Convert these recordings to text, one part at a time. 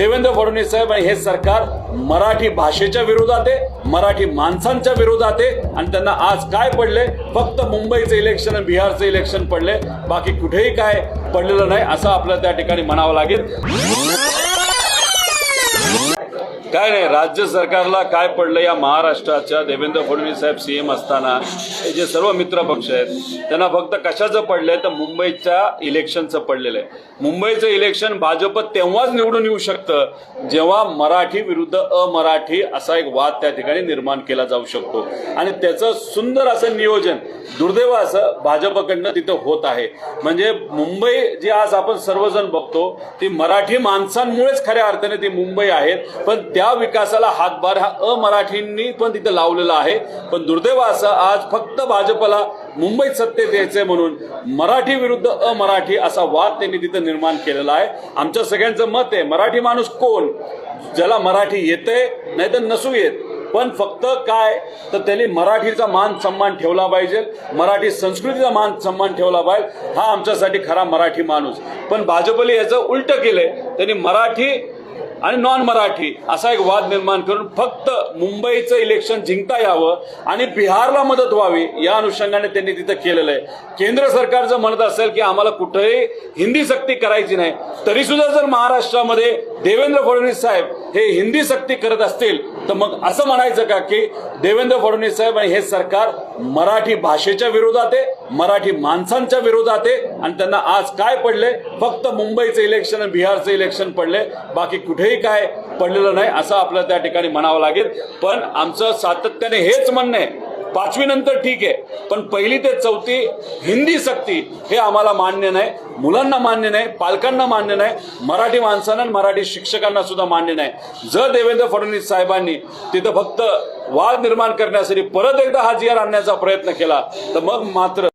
देवेंद्र फडणवीस साहेब आणि हे सरकार मराठी भाषेच्या विरोधात आहे मराठी माणसांच्या विरोधात आहे आणि त्यांना आज काय पडले फक्त मुंबईचं इलेक्शन आणि बिहारचं इलेक्शन पडले बाकी कुठेही काय पडलेलं नाही असं आपल्याला त्या ठिकाणी म्हणावं लागेल. काय नाही राज्य सरकारला काय पडलं या महाराष्ट्राच्या देवेंद्र फडणवीस साहेब सीएम असताना? हे जे सर्व मित्र पक्ष आहेत त्यांना फक्त कशाचं पडलंय? तर मुंबईच्या इलेक्शनचं पडलेलं आहे. मुंबईचं इलेक्शन भाजप तेव्हाच निवडून येऊ शकतं जेव्हा मराठी विरुद्ध अमराठी असा एक वाद त्या ठिकाणी निर्माण केला जाऊ शकतो. आणि त्याचं सुंदर असं नियोजन दुर्दैव असं भाजपकडनं तिथं होत आहे. म्हणजे मुंबई जी आज आपण सर्वजण बघतो ती मराठी माणसांमुळेच खऱ्या अर्थाने ती मुंबई आहेत पण त्या विकासाला हातभार हा अमराठींनी पण तिथं लावलेला आहे. पण दुर्दैव असं आज फक्त भाजपला मुंबईत सत्तेत यायचंय म्हणून मराठी विरुद्ध अमराठी असा वाद त्यांनी तिथं निर्माण केलेला आहे. आमच्या सगळ्यांचं मत आहे मराठी माणूस कोण? ज्याला मराठी येते नाही तर नसू येत. पण फक्त काय? तर त्यांनी मराठीचा मान सन्मान ठेवला पाहिजे. मराठी संस्कृतीचा मान सन्मान ठेवला पाहिजे. हा आमच्यासाठी खरा मराठी माणूस. पण भाजपने याचं उलट केलंय. त्यांनी मराठी आणि नॉन मराठी असा एक वाद निर्माण करून फक्त मुंबईचं इलेक्शन जिंकता यावं आणि बिहारला मदत व्हावी या अनुषंगाने त्यांनी तिथं केलेलं आहे. केंद्र सरकार जर म्हणत असेल की आम्हाला कुठेही हिंदी सक्ती करायची नाही तरी सुद्धा जर महाराष्ट्रामध्ये देवेंद्र फडणवीस साहेब हे हिंदी सक्ती करत असतील तर मग असं म्हणायचं का की देवेंद्र फडणवीस साहेब आणि हे सरकार मराठी भाषेच्या विरोधात आहे मराठी माणसांच्या विरोधात आहे. आणि त्यांना आज काय पडले? फक्त मुंबईचं इलेक्शन आणि बिहारचं इलेक्शन पडले. बाकी कुठेही काय पडलेलं नाही असं आपल्याला त्या ठिकाणी म्हणावं लागेल. पण आमचं सातत्याने हेच म्हणणं आहे पाचवी नंतर ठीक आहे पण पहिली ते चौथी हिंदी सक्ती हे आम्हाला मान्य नाही मुलांना मान्य नाही पालकांना मान्य नाही मराठी माणसांना आणि मराठी शिक्षकांना सुद्धा मान्य नाही. जर देवेंद्र फडणवीस साहेबांनी तिथं फक्त वाद निर्माण करण्यासाठी परत एकदा हा आणण्याचा प्रयत्न केला तर मग मात्र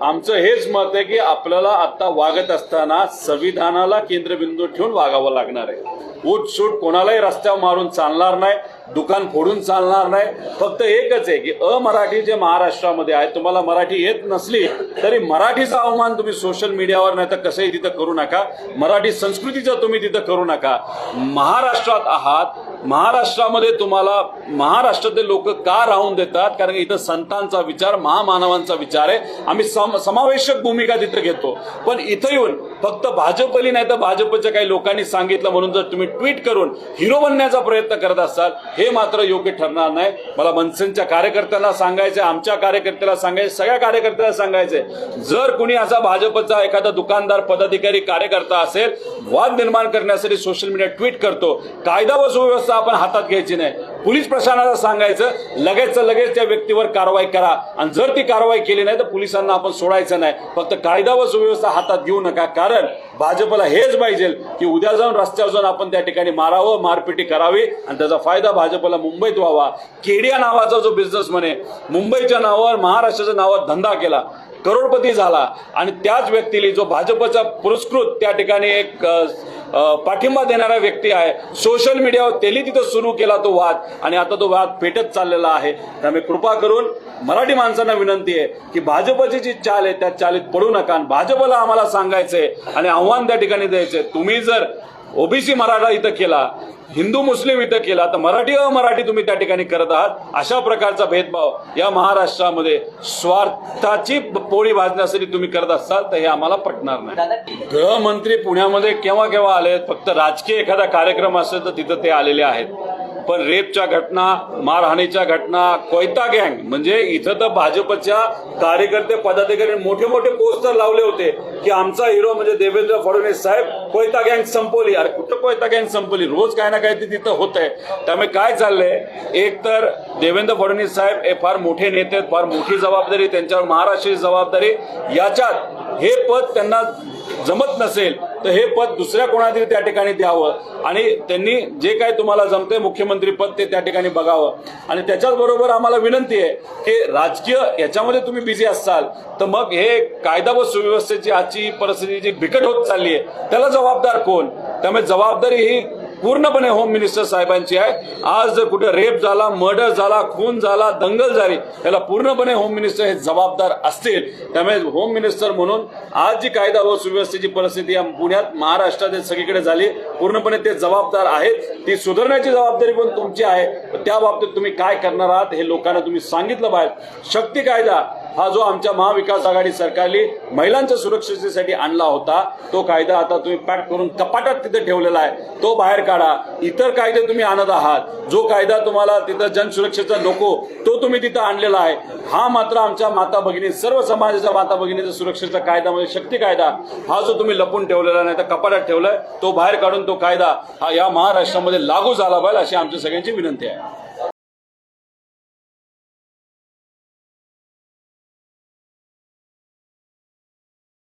आमचं हेच मत आहे की आपल्याला आता वागत असताना संविधानाला केंद्रबिंदू ठेवून वागावं लागणार आहे. उठ सूट कोणालाही रस्त्यावर मारून चालणार नाही दुकान फोडून चालणार नाही. फक्त एकच आहे की अमराठी जे महाराष्ट्रामध्ये आहे तुम्हाला मराठी येत नसली तरी मराठीचा अवमान तुम्ही सोशल मीडियावर नाही तर कसंही तिथं करू नका. मराठी संस्कृतीचं तुम्ही तिथं करू नका. महाराष्ट्रात आहात महाराष्ट्रामध्ये तुम्हाला महाराष्ट्रातले लोक का राहून देतात? कारण इथं संतांचा विचार महामानवांचा विचार आहे. आम्ही सम समावेशक भूमिका तिथं घेतो. पण इथं येऊन फक्त भाजपली नाही तर भाजपच्या काही लोकांनी सांगितलं म्हणून जर तुम्ही ट्विट करून हिरो बनण्याचा प्रयत्न करत असाल हे मात्र योग्य ठरणार नाही. मला मनसेच्या कार्यकर्त्यांना सांगायचं आमच्या कार्यकर्त्याला सांगायचं सगळ्या कार्यकर्त्याला सांगायचंय जर कुणी असा भाजपचा एखादा दुकानदार पदाधिकारी कार्यकर्ता असेल वाद निर्माण करण्यासाठी सोशल मीडिया ट्विट करतो. कायदा व सुव्यवस्था आपण हातात घ्यायची नाही. पोलीस प्रशासनाला सांगायचं लगेच लगेच त्या व्यक्तीवर कारवाई करा. आणि जर ती कारवाई केली नाही तर पोलिसांना आपण सोडायचं नाही. फक्त कायदा व सुव्यवस्था हातात घेऊ नका. कारण भाजपला हेच पाहिजे की उद्या जाऊन रस्त्यावर जाऊन आपण त्या ठिकाणी मारावं मारपिटी करावी. आणि त्याचा फायदा भाजपला मुंबईत व्हावा. केडिया नावाचा जो बिझनेस आहे मुंबईच्या नावावर महाराष्ट्राच्या नावावर धंदा केला. करोडपती झाला. आणि त्याच व्यक्तीला जो भाजपचा पुरस्कृत त्या ठिकाणी एक पाठिंबा देणारा व्यक्ती आहे. सोशल मीडियावर त्यांनी तिथं सुरू केला तो वाद. आणि आता तो वाद पेटत चाललेला आहे. त्यामुळे कृपा करून मराठी माणसांना विनंती आहे की भाजपची जी चाल आहे त्या चालीत पडू नका. भाजपला आम्हाला सांगायचंय आणि आव्हान त्या ठिकाणी द्यायचंय. तुम्ही जर ओबीसी मराठा इथं केला हिंदू मुस्लिम इथं केला तर मराठी अमराठी तुम्ही त्या ठिकाणी करत आहात. अशा प्रकारचा भेदभाव या महाराष्ट्रामध्ये स्वार्थाची पोळी भाजण्यासाठी तुम्ही करत असाल तर हे आम्हाला पटणार नाही. गृहमंत्री पुण्यामध्ये केव्हा केव्हा आले फक्त राजकीय एखादा कार्यक्रम असेल तर तिथं ते आलेले आहेत. पण रेपच्या घटना मारहाणीच्या घटना कोयता गँग म्हणजे इथं तर भाजपच्या कार्यकर्ते पदाधिकारी मोठे मोठे पोस्टर लावले होते. की आमचा हिरो म्हणजे देवेंद्र फडणवीस साहेब कोयता गँग संपवली. अरे कुठं कोयता गँग संपवली? रोज काय ना काय ते तिथं होत आहे त्यामुळे काय चाललंय? एक तर देवेंद्र फडणवीस साहेब हे फार मोठे नेते आहेत फार मोठी जबाबदारी त्यांच्यावर महाराष्ट्राची जबाबदारी. याच्यात हे पद त्यांना जमत नसेल तर हे पद दुसऱ्या कोणातरी त्या ठिकाणी द्यावं. आणि त्यांनी जे काय तुम्हाला जमतंय मुख्यमंत्री पद ते त्या ठिकाणी बघावं. आणि त्याच्याच बरोबर आम्हाला विनंती आहे की राजकीय याच्यामध्ये तुम्ही बिझी असाल तर मग हे कायदा व सुव्यवस्थेची आजची परिस्थिती जी बिकट होत चालली आहे त्याला जबाबदार कोण? त्यामुळे जबाबदारी ही पूर्णपणे होम मिनिस्टर साहेबांची आहे. आज जर कुठे रेप झाला मर्डर झाला खून झाला दंगल झाली याला पूर्णपणे होम मिनिस्टर हे जबाबदार असतील. त्यामुळे होम मिनिस्टर म्हणून आज जी कायदा व सुव्यवस्थेची परिस्थिती या पुण्यात महाराष्ट्रात सगळीकडे झाली पूर्णपणे ते जबाबदार आहेत. ती सुधारण्याची जबाबदारी पण तुमची आहे. त्या बाबतीत तुम्ही काय करणार आहात हे लोकांना तुम्ही सांगितलं पाहिजे. शक्ती कायदा हा जो आमच्या महाविकास आघाडी सरकारने महिलांच्या सुरक्षेसाठी आणला होता तो कायदा आता तुम्ही पॅक करून कपाटात तिथे ठेवलेला आहे. तो बाहेर काढा. इतर कायदे तुम्ही आणत आहात. जो कायदा तुम्हाला तिथं जनसुरक्षेचा नको तो तुम्ही तिथं आणलेला आहे. हा मात्र आमच्या माता भगिनी सर्व समाजाच्या माता भगिनीचा सुरक्षेचा कायदा म्हणजे शक्ती कायदा हा जो तुम्ही लपून ठेवलेला नाही तर कपाटात ठेवलाय तो बाहेर काढून तो कायदा हा या महाराष्ट्रामध्ये लागू झाला पाहिजे अशी आमच्या सगळ्यांची विनंती आहे.